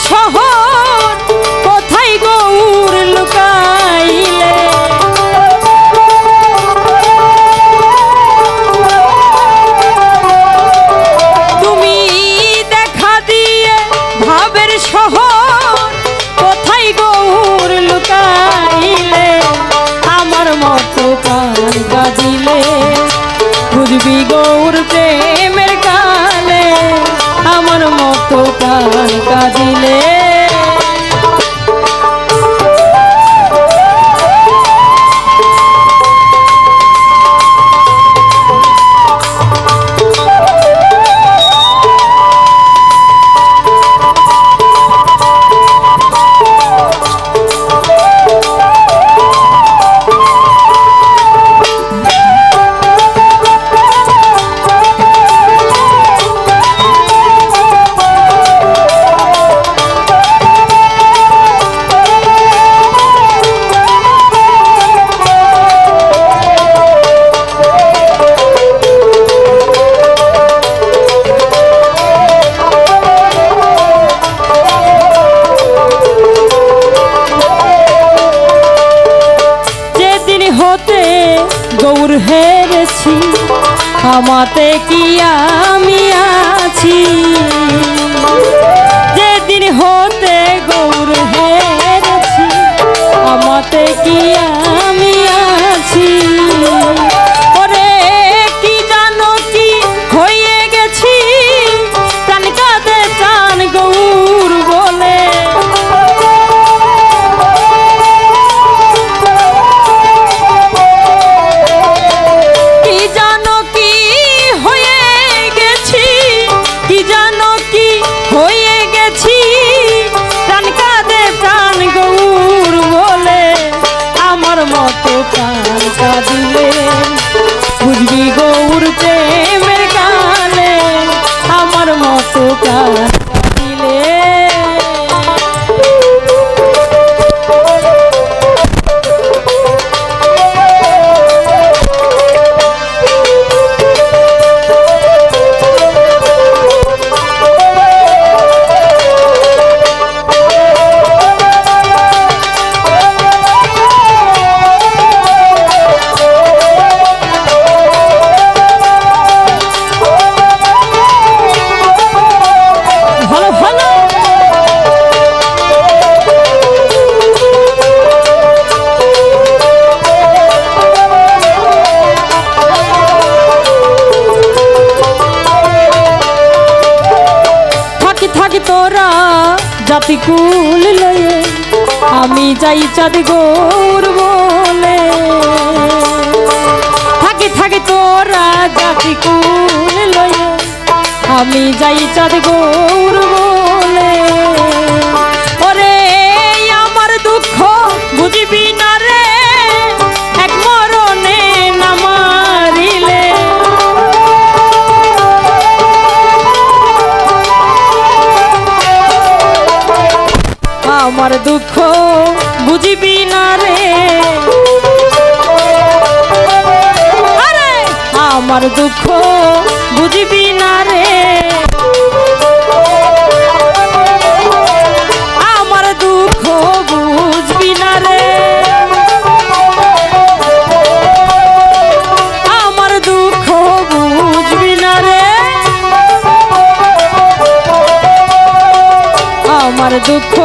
শহর, কোথায় গৌর তুমি দেখা দিয়ে ভাবের শহর, কোথায় গৌর লুকাইলে? আমার মতো কান বাজিলে, বুঝবি হেরেছি আমাতে কি আমি আছি? যেদিন হতে গৌর হেরেছি আমাতে কি আমার যাই চাঁদ গৌর বলে। থাকি থাকি তোরা জাতি কুল আমি যাই চাঁদ গৌর বলে। ওরে, আমার দুঃখ বুঝবি না রে। এক মরণে না মারিলে। আমার দুঃখ বুঝবি না রে। আরে, আমার দুঃখ বুঝবি না রে। আমার দুঃখ বুঝবি না রে। আমার দুঃখ বুঝবি না রে। আমার দুঃখ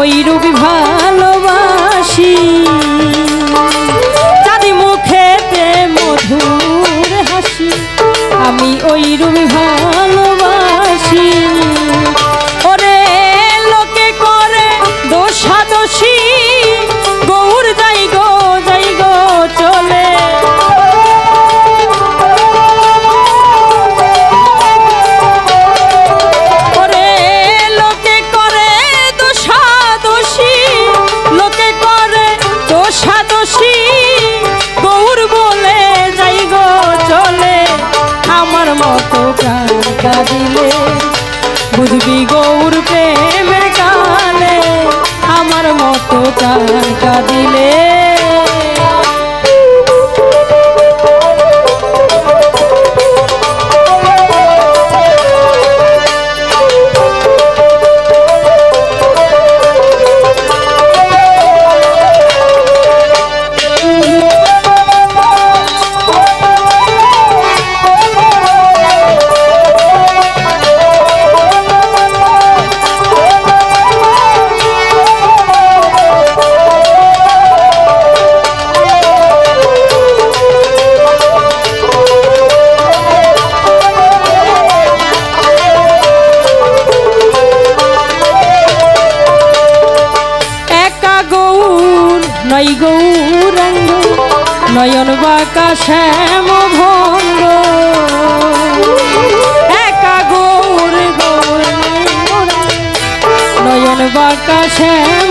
ওই রূপ বুঝবি গৌর প্রেমে কালে আমার মতো কান কাঁদিলে নয়ন বাঁকা শ্যাম ভঙ্গ একা গৌর গৌর নয়ন বাঁকা শ্যাম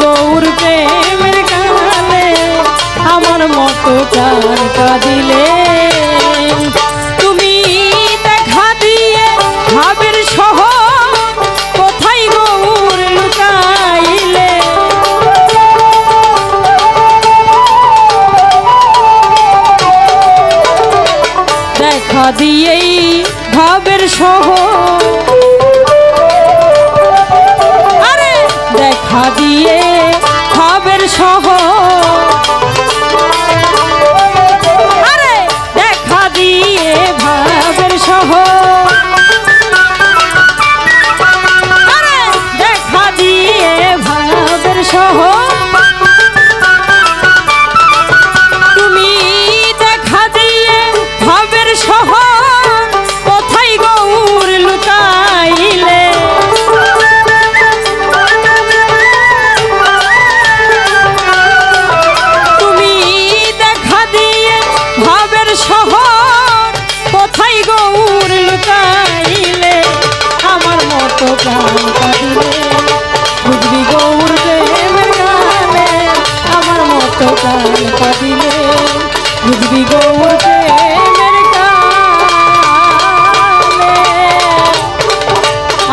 গৌর প্রেমের কালে আমার মতো চার কাঁদিলে। তুমি দেখা দিয়ে ভাবের সহ কোথায় গৌর লুকাইলে? দেখা দিয়েই ভাবের সহ। দিয়ে প্রেমের সহ আরে দেখা দিয়ে ভাবের সহ প্রাণ পাবিলে বুঝবি গৌর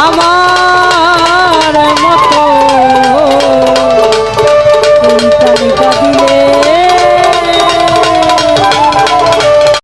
আমার